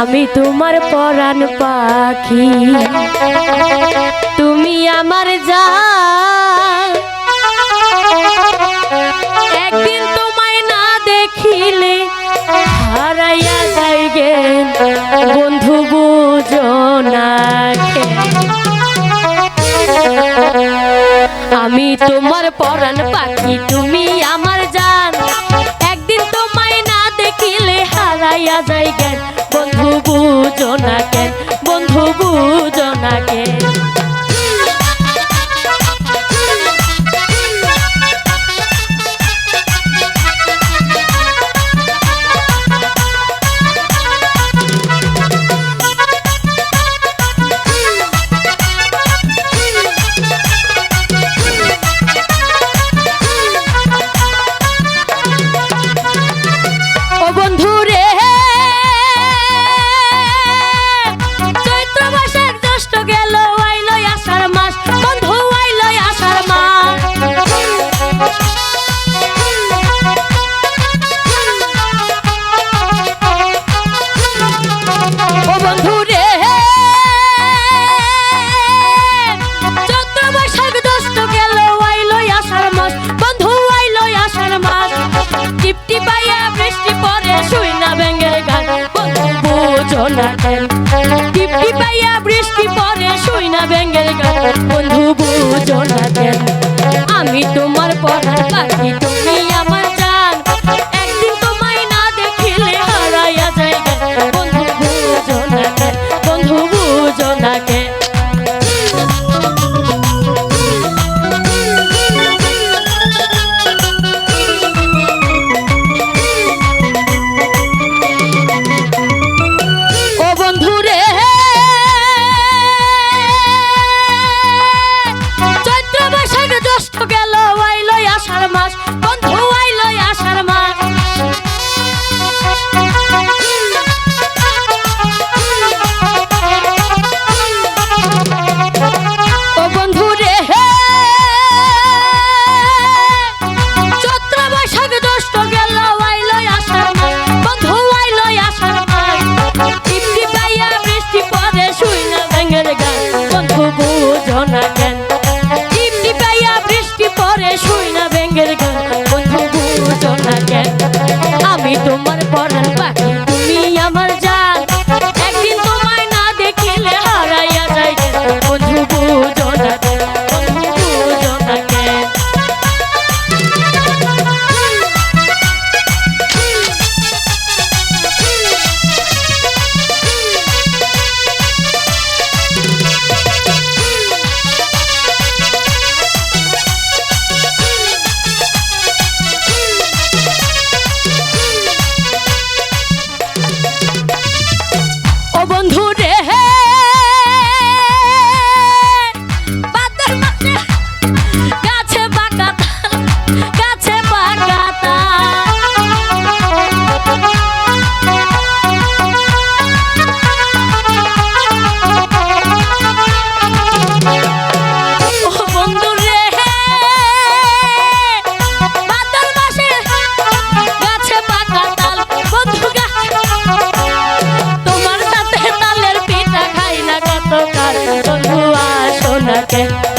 আমি তোমার পরাণ পাখি। তুমি আমার যা। একদিন তোমায় না দেখিলে হারাইয়া যাই গে বন্ধু বুঝো না আমি তোমার পরাণ পাখি, তুমি আমার যান একদিন তোমায় না দেখিলে হারাইয়া যাই con la জোনা টিপি পাইয়া বৃষ্টি পরে শুই না ব্যাঙ্গেল গান। বন্ধু বুঝো না আমি তোমার পড়া পাখি, তুমি আমার তোমার পরাণ পাখি। happen.